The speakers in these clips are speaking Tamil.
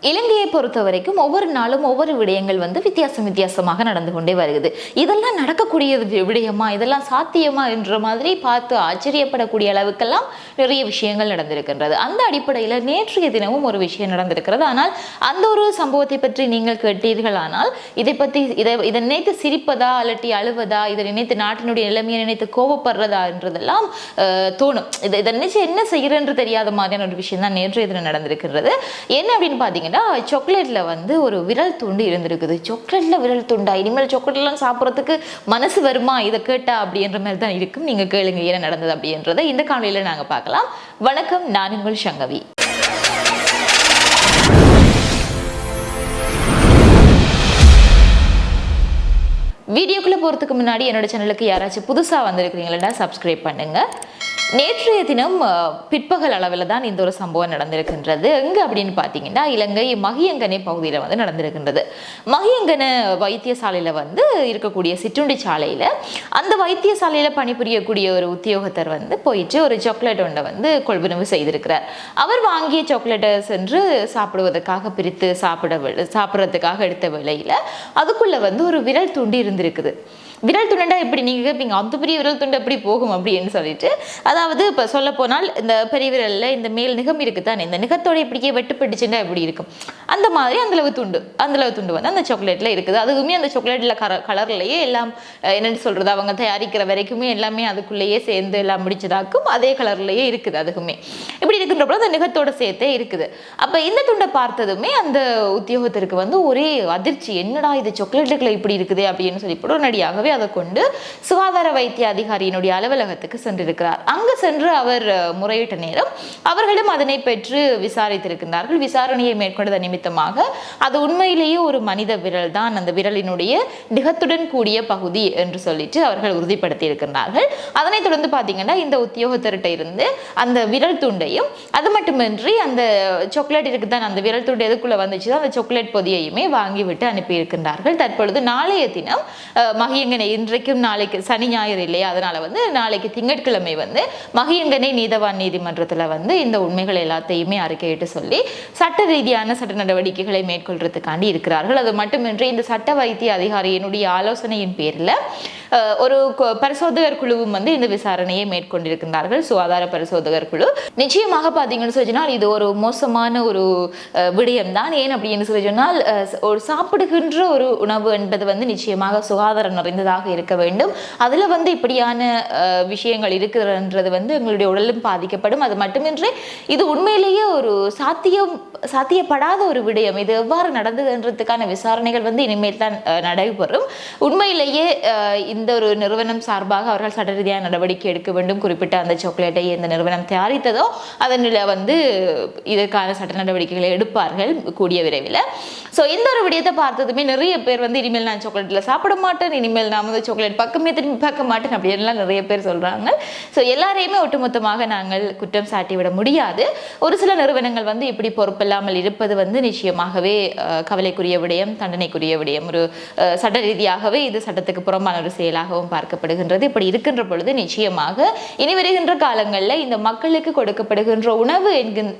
இலங்கையை பொறுத்த வரைக்கும் ஒவ்வொரு நாளும் ஒவ்வொரு விடயங்கள் வந்து வித்தியாசம் வித்தியாசமாக நடந்து கொண்டே வருகிறது. இதெல்லாம் நடக்கக்கூடிய வி- விடயமா? இதெல்லாம் சாத்தியமா? என்ற மாதிரி பார்த்து ஆச்சரியப்படக்கூடிய அளவுக்கெல்லாம் நிறைய விஷயங்கள் நடந்திருக்கின்றது. அந்த அடிப்படையில் நேற்றைய தினமும் ஒரு விஷயம் நடந்திருக்கிறது. ஆனால் அந்த ஒரு சம்பவத்தை பற்றி நீங்கள் கேட்டீர்களானால் இதை பற்றி இதை இதை நினைத்து சிரிப்பதா அல்லட்டி அழுவதா இதை நினைத்து நாட்டினுடைய நிலைமையை நினைத்து கோபப்படுறதா என்றதெல்லாம் தோணும். இதை இதை நினைச்சு என்ன செய்யறேன்னு தெரியாத மாதிரியான ஒரு விஷயம் தான் நேற்றைய தினம் நடந்திருக்கிறது. என்ன அப்படின்னு பார்த்தீங்கன்னா சாக்லேட்ல வந்து ஒரு விரல் துண்டு இருந்திருக்குது. சாக்லேட்டில் விரல் துண்டா? இனிமேல் சாக்லேட்லாம் சாப்பிட்றதுக்கு மனசு வருமா? இதை கேட்டா அப்படின்ற மாதிரி தான் இருக்கும். நீங்க கேளுங்க என்ன நடந்தது அப்படின்றத இந்த காலையில நாங்க பார்க்கலாம். வணக்கம் நான் உங்கள் சங்கவி. வீடியோக்குள்ளே போகிறதுக்கு முன்னாடி என்னோட சேனலுக்கு யாராச்சும் புதுசாக வந்திருக்கிறீங்களா சப்ஸ்கிரைப் பண்ணுங்க. நேற்றைய தினம் பிற்பகல் அளவில் தான் இந்த ஒரு சம்பவம் நடந்திருக்கின்றது. எங்கே அப்படின்னு பார்த்தீங்கன்னா இலங்கை மகியங்கனை பகுதியில் வந்து நடந்திருக்கின்றது. மகியங்கன வைத்தியசாலையில் வந்து இருக்கக்கூடிய சிற்றுண்டி சாலையில் அந்த வைத்தியசாலையில் பணிபுரியக்கூடிய ஒரு உத்தியோகத்தர் வந்து போயிட்டு ஒரு சாக்லேட் ஒன்றை வந்து கொள்வனவு செய்திருக்கிறார். அவர் வாங்கிய சாக்லேட்டை சென்று சாப்பிடுவதற்காக பிரித்து சாப்பிட சாப்பிட்றதுக்காக எடுத்த வேளையில் அதுக்குள்ளே வந்து ஒரு விரல் துண்டி இருந்திருக்குது. விரல் துண்டா எப்படி நீங்கள் கேட்பீங்க அந்த பெரிய விரல் துண்டு எப்படி போகும் அப்படின்னு சொல்லிட்டு. அதாவது இப்போ சொல்ல போனால் இந்த பெரிய விரலில் இந்த மேல் நிகம் இருக்குதானே? இந்த நிகத்தோட இப்படியே வெட்டுப்பட்டுச்சுன்னா எப்படி இருக்கும்? அந்த மாதிரி அந்த அளவு துண்டு அந்த அளவு துண்டு வந்து அந்த சாக்லேட்டில் இருக்குது. அதுவுமே அந்த சாக்லேட்டில் கர கலர்லேயே எல்லாம் என்னன்னு சொல்கிறது அவங்க தயாரிக்கிற வரைக்குமே எல்லாமே அதுக்குள்ளேயே சேர்ந்து எல்லாம் முடிச்சதாக்கும். அதே கலர்லேயே இருக்குது அதுக்குமே இப்படி இருக்கின்றப்போ அந்த நிகத்தோட சேர்த்தே இருக்குது. அப்போ இந்த துண்டை பார்த்ததுமே அந்த உத்தியோகத்திற்கு வந்து ஒரே அதிர்ச்சி. என்னடா இது? சாக்லேட்டுகளை இப்படி இருக்குதே அப்படின்னு சொல்லி உடனடியாகவே உடனடியாகவே அதை கொண்டு சுகாதார வைத்திய அதிகாரியினுடைய அலுவலகத்துக்கு சென்றிருக்கிறார். அங்கு சென்று அவர் முறையிட்ட நேரம் அவர்களும் அதனை பெற்று விசாரித்திருக்கின்றார்கள். விசாரணையை மேற்கொண்டது நிமித்தமாக அது உண்மையிலேயே ஒரு மனித விரல் தான். அந்த விரலினுடைய நிகத்துடன் கூடிய பகுதி என்று சொல்லிட்டு அவர்கள் உறுதிப்படுத்தி இருக்கின்றார்கள் அதனைத் தொடர்ந்து பார்த்தீங்கன்னா இந்த உத்தியோகத்தர்கிட்ட இருந்து அந்த விரல் துண்டையும் அது மட்டுமின்றி அந்த சாக்லேட் இருக்கு தான் அந்த விரல் துண்டு எதுக்குள்ளே வந்துச்சு அந்த சாக்லேட் பொதியையுமே வாங்கிவிட்டு விட்டு தற்பொழுது நாளைய தினம் மகியங்க மகியங்கனை இன்றைக்கும் நாளைக்கு சனி ஞாயிறு இல்லையா? அதனால வந்து நாளைக்கு திங்கட்கிழமை வந்து மகியங்கனை நீதவான் நீதிமன்றத்தில் வந்து இந்த உண்மைகள் எல்லாத்தையுமே அறிக்கையிட்டு சொல்லி சட்ட ரீதியான சட்ட நடவடிக்கைகளை மேற்கொள்றதுக்காண்டி இருக்கிறார்கள். அது மட்டுமின்றி இந்த சட்ட வைத்திய அதிகாரியினுடைய ஆலோசனையின் பேரில் ஒரு பரிசோதகர் குழுவும் வந்து இந்த விசாரணையை மேற்கொண்டிருக்கின்றார்கள். சுகாதார பரிசோதகர் குழு. நிச்சயமாக பார்த்தீங்கன்னு சொல்லி சொன்னால் இது ஒரு மோசமான ஒரு விடயம் தான் ஏன் அப்படின்னு சொல்லி சொன்னால் ஒரு சாப்பிடுகின்ற ஒரு உணவு என்பது வந்து நிச்சயமாக சுகாதாரம் நிறைந்ததாக இருக்க வேண்டும். அதில் வந்து இப்படியான விஷயங்கள் இருக்கிறன்றது வந்து எங்களுடைய உடலும் பாதிக்கப்படும். அது மட்டுமின்றி இது உண்மையிலேயே ஒரு சாத்தியம் சாத்தியப்படாத ஒரு விடயம். இது எவ்வாறு நடந்ததுன்றதுக்கான விசாரணைகள் வந்து இனிமேல் தான் நடைபெறும். உண்மையிலேயே இந்த இந்த ஒரு நிறுவனம் சார்பாக அவர்கள் சட்ட ரீதியாக நடவடிக்கை எடுக்க வேண்டும் குறிப்பிட்ட அந்த சாக்லேட்டை எந்த நிறுவனம் தயாரித்ததோ அதனில் வந்து இதற்கான சட்ட நடவடிக்கைகளை எடுப்பார்கள் கூடிய விரைவில். ஸோ இந்த ஒரு விடயத்தை பார்த்ததுமே நிறைய பேர் வந்து இனிமேல் நான் சாக்லேட்டில் சாப்பிட மாட்டேன் இனிமேல் நான் வந்து சாக்லேட் பக்கமே திரும்பி பார்க்க மாட்டேன் அப்படின்லாம் நிறைய பேர் சொல்கிறாங்க ஸோ எல்லாரையுமே ஒட்டுமொத்தமாக நாங்கள் குற்றம் சாட்டி விட முடியாது. ஒரு சில நிறுவனங்கள் வந்து இப்படி பொறுப்பில்லாமல் இருப்பது வந்து நிச்சயமாகவே கவலைக்குரிய விடயம் தண்டனைக்குரிய விடயம். ஒரு சட்ட ரீதியாகவே இது சட்டத்துக்கு புறம்பான ஒரு செயலாகவும் பார்க்கப்படுகின்றது. இப்படி இருக்கின்ற பொழுது நிச்சயமாக இனி வருகின்ற காலங்களில் இந்த மக்களுக்கு கொடுக்கப்படுகின்ற உணவு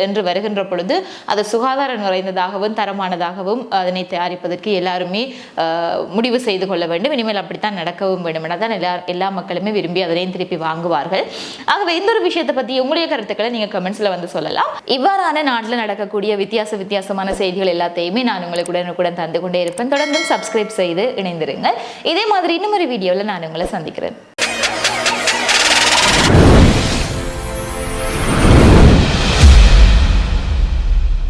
என்று வருகின்ற பொழுது அது சுகாதாரம் நிறைந்ததாகவும் தரமானதாகவும் அதனை தயாரிப்பதற்கு எல்லாருமே முடிவு செய்து கொள்ள வேண்டும். இனிமேல் அப்படித்தான் நடக்கவும் வேண்டும். என தான் எல்லா எல்லா மக்களுமே விரும்பி அதனையும் திருப்பி வாங்குவார்கள். ஆகவே இந்த ஒரு விஷயத்தை பற்றி உங்களுடைய கருத்துக்களை நீங்கள் கமெண்ட்ஸில் வந்து சொல்லலாம். இவ்வாறான நாட்டில் நடக்கக்கூடிய வித்தியாச வித்தியாசமான செய்திகள் எல்லாத்தையுமே நான் உங்களுக்கு உடனுக்குடன் தந்து கொண்டே இருப்பேன். தொடர்ந்தும் சப்ஸ்கிரைப் செய்து இணைந்திருங்கள். இதே மாதிரி இன்னும் ஒரு வீடியோவில் நான் உங்களை சந்திக்கிறேன்.